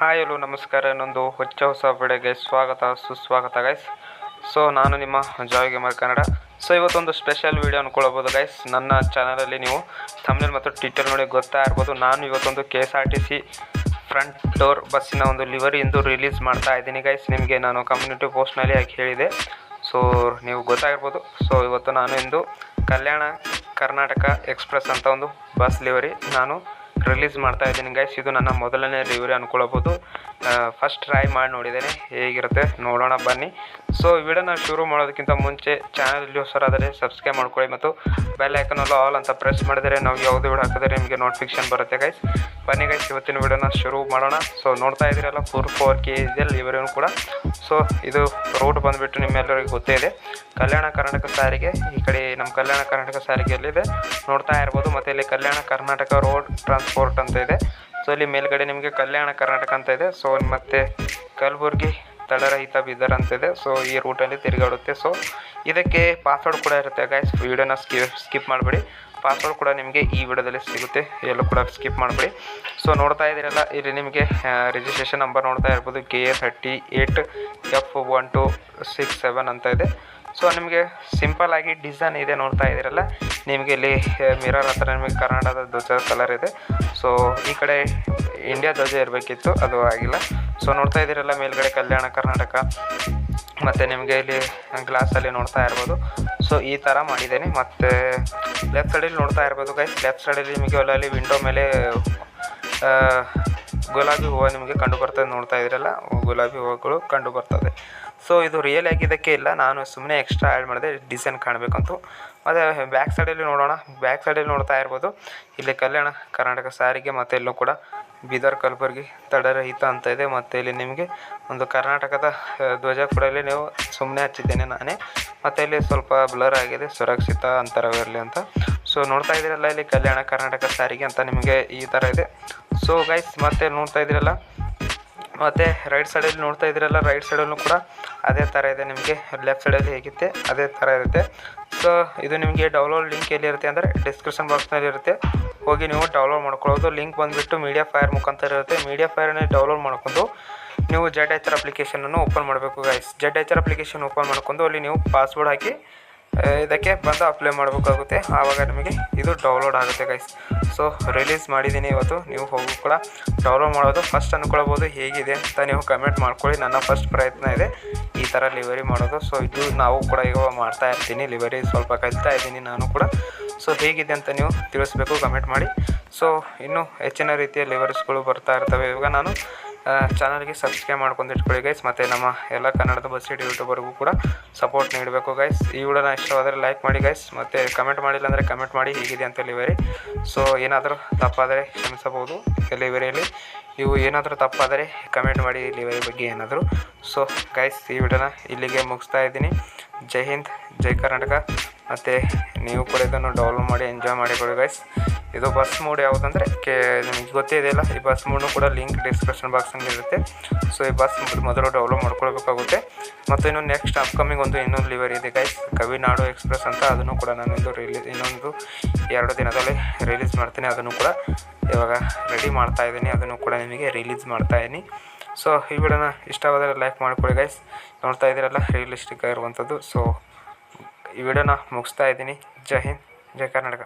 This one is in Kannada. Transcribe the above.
ಹಾಯ್ ಎಲ್ಲೋ ನಮಸ್ಕಾರ. ಇನ್ನೊಂದು ಹೊಚ್ಚ ಹೊಸ ಬೆಳೆಗೆ ಸ್ವಾಗತ, ಸುಸ್ವಾಗತ ಗೈಸ್ ಸೊ ನಾನು ನಿಮ್ಮ ಜಾಯ್ ಗೇಮರ್ ಕನ್ನಡ. ಸೊ ಇವತ್ತೊಂದು ಸ್ಪೆಷಲ್ ವೀಡಿಯೋ ಅನ್ಕೊಳ್ಬೋದು ಗೈಸ್ ನನ್ನ ಚಾನಲಲ್ಲಿ ನೀವು ತಮಿಳ್ ಮತ್ತು ಟ್ವಿಟರ್ ನೋಡಿ ಗೊತ್ತಾ ಇರ್ಬೋದು, ನಾನು ಇವತ್ತೊಂದು K S R T C front door ಬಸ್ಸಿನ ಒಂದು ಲಿವರಿ ಇಂದು ರಿಲೀಸ್ ಮಾಡ್ತಾ ಇದ್ದೀನಿ ಗೈಸ್ ನಿಮಗೆ ನಾನು ಕಮ್ಯುನಿಟಿ ಪೋಸ್ಟ್ನಲ್ಲಿ ಹಾಕಿ ಹೇಳಿದೆ. ಸೊ ನೀವು ಗೊತ್ತಾಗಿರ್ಬೋದು. ಸೊ ಇವತ್ತು ನಾನು ಇಂದು ಕಲ್ಯಾಣ ಕರ್ನಾಟಕ ಎಕ್ಸ್ಪ್ರೆಸ್ ಅಂತ ಒಂದು ಬಸ್ ಲಿವರಿ ನಾನು ರಿಲೀಸ್ ಮಾಡ್ತಾ ಇದ್ದೀನಿ ಗೈಸ್ ಇದು ನನ್ನ ಮೊದಲನೇ ರಿವ್ಯೂ ಅನ್ಕೊಳ್ಬೋದು ಫಸ್ಟ್ ಟ್ರೈ ಮಾಡಿ ನೋಡಿದ್ದೇನೆ, ಹೇಗಿರುತ್ತೆ ನೋಡೋಣ ಬನ್ನಿ. ಸೊ ವಿಡಿಯೋನ ಶುರು ಮಾಡೋದಕ್ಕಿಂತ ಮುಂಚೆ ಚಾನಲ್ ಇಲ್ಲಿ ಹೊಸರಾದರೆ ಸಬ್ಸ್ಕ್ರೈಬ್ ಮಾಡ್ಕೊಳ್ಳಿ ಮತ್ತು ಬೆಲ್ ಐಕನಲ್ಲೂ ಆಲ್ ಅಂತ ಪ್ರೆಸ್ ಮಾಡಿದರೆ ನಾವು ಯಾವುದೇ ವಿಡಿಯೋ ಹಾಕಿದ್ರೆ ನಿಮಗೆ ನೋಟಿಫಿಕೇಶನ್ ಬರುತ್ತೆ ಗೈಸ್ ಬನ್ನಿ ಗೈಸ್ ಇವತ್ತಿನ ವಿಡಿಯೋನ ಶುರು ಮಾಡೋಣ. ಸೊ ನೋಡ್ತಾ ಇದ್ದೀರಲ್ಲ ಫೋರ್ ಫೋರ್ ಕೆ ಜಿಯಲ್ಲಿ ಇವರೇನು ಕೂಡ. ಸೊ ಇದು ರೋಡ್ ಬಂದುಬಿಟ್ಟು ನಿಮ್ಮೆಲ್ಲರಿಗೂ ಗೊತ್ತೇ ಇದೆ. ಕಲ್ಯಾಣ ಕರ್ನಾಟಕ ಸಾರಿಗೆ, ಈ ಕಡೆ ನಮ್ಮ ಕಲ್ಯಾಣ ಕರ್ನಾಟಕ ಸಾರಿಗೆಯಲ್ಲಿದೆ. ನೋಡ್ತಾ ಇರ್ಬೋದು, ಮತ್ತು ಇಲ್ಲಿ ಕಲ್ಯಾಣ ಕರ್ನಾಟಕ ರೋಡ್ ಟ್ರಾನ್ಸ್ಪೋರ್ಟ್ ಅಂತ ಇದೆ. ಸೊ ಇಲ್ಲಿ ಮೇಲ್ಗಡೆ ನಿಮಗೆ ಕಲ್ಯಾಣ ಕರ್ನಾಟಕ ಅಂತ ಇದೆ. ಸೊ ಮತ್ತೆ ಕಲಬುರ್ಗಿ ತಡರಹಿತ ಬೀದರ್ ಅಂತ ಇದೆ. ಸೊ ಈ ರೂಟಲ್ಲಿ ತಿರುಗಾಡುತ್ತೆ. ಸೊ ಇದಕ್ಕೆ ಪಾಸ್ವರ್ಡ್ ಕೂಡ ಇರುತ್ತೆ ಗೈಸ್ ವಿಡಿಯೋನ ಸ್ಕಿಪ್ ಸ್ಕಿಪ್ ಮಾಡಬೇಡಿ. ಪಾಸ್ವರ್ಡ್ ಕೂಡ ನಿಮಗೆ ಈ ವಿಡಿಯೋದಲ್ಲಿ ಸಿಗುತ್ತೆ. ಎಲ್ಲೂ ಕೂಡ ಸ್ಕಿಪ್ ಮಾಡಬೇಡಿ. ಸೊ ನೋಡ್ತಾ ಇದ್ದೀರಲ್ಲ, ಇಲ್ಲಿ ನಿಮಗೆ ರಿಜಿಸ್ಟ್ರೇಷನ್ ನಂಬರ್ ನೋಡ್ತಾ ಇರ್ಬೋದು. K A thirty eight F one two six seven ಅಂತ ಇದೆ. ಸೊ ನಿಮಗೆ ಸಿಂಪಲ್ ಆಗಿ ಡಿಸೈನ್ ಇದೆ ನೋಡ್ತಾ ಇದ್ದೀರಲ್ಲ? ನಿಮಗೆ ಇಲ್ಲಿ ಮಿರರ್ ಹತ್ರ ನಿಮಗೆ ಕರ್ನಾಟಕದ ಧ್ವಜ ಕಲರ್ ಇದೆ. ಸೊ ಈ ಕಡೆ ಇಂಡಿಯಾ ಧ್ವಜ ಇರಬೇಕಿತ್ತು, ಅದು ಆಗಿಲ್ಲ. ಸೊ ನೋಡ್ತಾ ಇದ್ದೀರಲ್ಲ ಮೇಲ್ಗಡೆ ಕಲ್ಯಾಣ ಕರ್ನಾಟಕ, ಮತ್ತು ನಿಮಗೆ ಇಲ್ಲಿ ಗ್ಲಾಸಲ್ಲಿ ನೋಡ್ತಾ ಇರ್ಬೋದು. ಸೊ ಈ ಥರ ಮಾಡಿದ್ದೇನೆ. ಮತ್ತು ಲೆಫ್ಟ್ ಸೈಡಲ್ಲಿ ನೋಡ್ತಾ ಇರ್ಬೋದು ಗೈಸ್ ಲೆಫ್ಟ್ ಸೈಡಲ್ಲಿ ನಿಮಗೆ ಅಲ್ಲಿ ವಿಂಡೋ ಮೇಲೆ ಗುಲಾಬಿ ಹೂವು ನಿಮಗೆ ಕಂಡು ಬರ್ತದೆ ನೋಡ್ತಾ ಇದ್ರಲ್ಲ ಗುಲಾಬಿ ಹೂವುಗಳು ಕಂಡು ಬರ್ತದೆ. ಸೊ ಇದು ರಿಯಲ್ ಆಗಿದ್ದಕ್ಕೆ ಇಲ್ಲ, ನಾನು ಸುಮ್ಮನೆ ಎಕ್ಸ್ಟ್ರಾ ಆ್ಯಡ್ ಮಾಡಿದೆ ಡಿಸೈನ್ ಕಾಣಬೇಕಂತೂ. ಮತ್ತು ಬ್ಯಾಕ್ ಸೈಡಲ್ಲಿ ನೋಡೋಣ ಬ್ಯಾಕ್ ಸೈಡಲ್ಲಿ ನೋಡ್ತಾ ಇರ್ಬೋದು. ಇಲ್ಲಿ ಕಲ್ಯಾಣ ಕರ್ನಾಟಕ ಸಾರಿಗೆ ಮತ್ತು ಎಲ್ಲೂ ಕೂಡ ಬೀದರ್ ಕಲಬುರ್ಗಿ ತಡರಹಿತ ಅಂತ ಇದೆ. ಮತ್ತು ಇಲ್ಲಿ ನಿಮಗೆ ಒಂದು ಕರ್ನಾಟಕದ ಧ್ವಜ ಕೂಡ ಇಲ್ಲಿ ನೀವು ಸುಮ್ಮನೆ ಹಚ್ಚಿದ್ದೇನೆ ನಾನೇ. ಮತ್ತು ಇಲ್ಲಿ ಸ್ವಲ್ಪ ಬ್ಲರ್ ಆಗಿದೆ, ಸುರಕ್ಷಿತ ಅಂತರವಿರಲಿ ಅಂತ. ಸೊ ನೋಡ್ತಾ ಇದ್ದೀರಲ್ಲ ಇಲ್ಲಿ ಕಲ್ಯಾಣ ಕರ್ನಾಟಕ ಸಾರಿಗೆ ಅಂತ ನಿಮಗೆ ಈ ಥರ ಇದೆ. ಸೊ ಗೈಸ್ ಮತ್ತೆ ನೋಡ್ತಾ ಇದ್ದೀರಲ್ಲ? ಮತ್ತು ರೈಟ್ ಸೈಡಲ್ಲಿ ನೋಡ್ತಾ ಇದ್ದೀರಲ್ಲ ರೈಟ್ ಸೈಡಲ್ಲೂ ಕೂಡ ಅದೇ ಥರ ಇದೆ ನಿಮಗೆ. ಲೆಫ್ಟ್ ಸೈಡಲ್ಲಿ ಹೇಗಿತ್ತೆ ಅದೇ ಥರ ಇರುತ್ತೆ. ಸೊ ಇದು ನಿಮಗೆ ಡೌನ್ಲೋಡ್ ಲಿಂಕ್ ಎಲ್ಲಿರುತ್ತೆ ಅಂದರೆ ಡಿಸ್ಕ್ರಿಪ್ಷನ್ ಬಾಕ್ಸ್ನಲ್ಲಿ ಇರುತ್ತೆ. ಹೋಗಿ ನೀವು ಡೌನ್ಲೋಡ್ ಮಾಡ್ಕೊಳ್ಳೋದು. ಲಿಂಕ್ ಬಂದುಬಿಟ್ಟು ಮೀಡಿಯಾ ಫೈರ್ ಮುಖಾಂತರ ಇರುತ್ತೆ. ಮೀಡಿಯಾ ಫೈರ್ನಲ್ಲಿ ಡೌನ್ಲೋಡ್ ಮಾಡ್ಕೊಂಡು ನೀವು ಜೆಡ್ ಎಚ್ ಆರ್ ಅಪ್ಲಿಕೇಶನನ್ನು ಓಪನ್ ಮಾಡಬೇಕು guys Z H R application open ಮಾಡ್ಕೊಂಡು ಅಲ್ಲಿ ನೀವು ಪಾಸ್ವರ್ಡ್ ಹಾಕಿ ಇದಕ್ಕೆ ಬಂದು ಅಪ್ಲೈ ಮಾಡಬೇಕಾಗುತ್ತೆ. ಆವಾಗ ನಿಮಗೆ ಇದು ಡೌನ್ಲೋಡ್ ಆಗುತ್ತೆ ಗೈಸ್ ಸೊ ರಿಲೀಸ್ ಮಾಡಿದ್ದೀನಿ ಇವತ್ತು. ನೀವು ಹೋಗಿ ಕೂಡ ಡೌನ್ಲೋಡ್ ಮಾಡೋದು ಫಸ್ಟ್ ಅಂದ್ಕೊಳ್ಬೋದು ಹೇಗಿದೆ ಅಂತ ನೀವು ಕಮೆಂಟ್ ಮಾಡ್ಕೊಳ್ಳಿ. ನನ್ನ ಫಸ್ಟ್ ಪ್ರಯತ್ನ ಇದೆ ಈ ಥರ ಲಿವರಿ ಮಾಡೋದು. ಸೊ ಇದು ನಾವು ಕೂಡ ಈಗ ಮಾಡ್ತಾ ಇರ್ತೀನಿ. ಲಿವರಿ ಸ್ವಲ್ಪ ಕಲಿತಾ ಇದ್ದೀನಿ ನಾನು ಕೂಡ. ಸೊ ಹೇಗಿದೆ ಅಂತ ನೀವು ತಿಳಿಸ್ಬೇಕು ಕಮೆಂಟ್ ಮಾಡಿ. ಸೊ ಇನ್ನೂ ಹೆಚ್ಚಿನ ರೀತಿಯ ಲಿವರ್ಸ್ಗಳು ಬರ್ತಾ ಇರ್ತವೆ. ಇವಾಗ ನಾನು ಚಾನಲ್ಗೆ ಸಬ್ಸ್ಕ್ರೈಬ್ ಮಾಡ್ಕೊಂಡು ಇಟ್ಕೊಳ್ಳಿ ಗೈಸ್ ಮತ್ತು ನಮ್ಮ ಎಲ್ಲ ಕನ್ನಡದ ಬಸ್ ಸಿಟಿ ಯೂಟ್ಯೂಬರ್ಗೂ ಕೂಡ ಸಪೋರ್ಟ್ ನೀಡಬೇಕು ಗೈಸ್ ಈ ವಿಡಿಯೋನ ಇಷ್ಟವಾದರೆ ಲೈಕ್ ಮಾಡಿ ಗೈಸ್ ಮತ್ತು ಕಮೆಂಟ್ ಮಾಡಿಲ್ಲ ಅಂದರೆ ಕಮೆಂಟ್ ಮಾಡಿ, ಹೇಗಿದೆ ಅಂತ ಡೆಲಿವರಿ ಸೊ ಏನಾದರೂ ತಪ್ಪಾದರೆ ಕ್ಷಮಿಸಬಹುದು ಡೆಲಿವರಿಯಲ್ಲಿ ಇವು ಏನಾದರೂ ತಪ್ಪಾದರೆ ಕಮೆಂಟ್ ಮಾಡಿ ಡೆಲಿವರಿ ಬಗ್ಗೆ ಏನಾದರೂ. ಸೊ ಗೈಸ್ ಈ ವಿಡಿಯೋನ ಇಲ್ಲಿಗೆ ಮುಗಿಸ್ತಾ ಇದ್ದೀನಿ. ಜೈ ಹಿಂದ್, ಜೈ ಕರ್ನಾಟಕ. ಮತ್ತು ನೀವು ಕೂಡ ಇದನ್ನು ಡೌನ್ಲೋಡ್ ಮಾಡಿ ಎಂಜಾಯ್ ಮಾಡಿಕೊಳ್ಳಿ ಗೈಸ್ ಇದು ಬಸ್ ಮೂಡ್ ಯಾವುದಂದರೆ, ಕೆ, ನಿಮಗೆ ಗೊತ್ತೇ ಇದೆಯಲ್ಲ, ಈ ಬಸ್ ಮೂಡ್ನು ಕೂಡ ಲಿಂಕ್ ಡಿಸ್ಕ್ರಿಪ್ಷನ್ ಬಾಕ್ಸಲ್ಲಿ ಇರುತ್ತೆ. ಸೊ ಈ ಬಸ್ ಮೊದಲು ಡೌನ್ಲೋಡ್ ಮಾಡ್ಕೊಳ್ಬೇಕಾಗುತ್ತೆ. ಮತ್ತು ಇನ್ನು ನೆಕ್ಸ್ಟ್ ಅಪ್ಕಮಿಂಗ್ ಒಂದು ಇನ್ನೊಂದು ಲಿವರ್ ಇದೆ ಗೈಸ್ ಕವಿನಾಡು ಎಕ್ಸ್ಪ್ರೆಸ್ ಅಂತ ಅದನ್ನು ಕೂಡ ನಾನು ಇಂದು ರಿಲೀಸ್ ಇನ್ನೊಂದು ಎರಡು ದಿನದಲ್ಲಿ ರಿಲೀಸ್ ಮಾಡ್ತೀನಿ. ಅದನ್ನು ಕೂಡ ಇವಾಗ ರೆಡಿ ಮಾಡ್ತಾ ಇದ್ದೀನಿ. ಅದನ್ನು ಕೂಡ ನಿಮಗೆ ರಿಲೀಸ್ ಮಾಡ್ತಾ ಇದ್ದೀನಿ. ಸೊ ಈ ವಿಡಿಯೋನ ಇಷ್ಟವಾದರೆ ಲೈಕ್ ಮಾಡ್ಕೊಳ್ಳಿ ಗೈಸ್ ನೋಡ್ತಾ ಇದ್ದೀರಲ್ಲ ರಿಯಲಿಸ್ಟಿಕ್ ಆಗಿರುವಂಥದ್ದು. ಸೊ ಈ ವಿಡಿಯೋನ ಮುಗಿಸ್ತಾ ಇದ್ದೀನಿ. ಜೈ ಹಿಂದ್ ಜೈ ಕರ್ನಾಟಕ.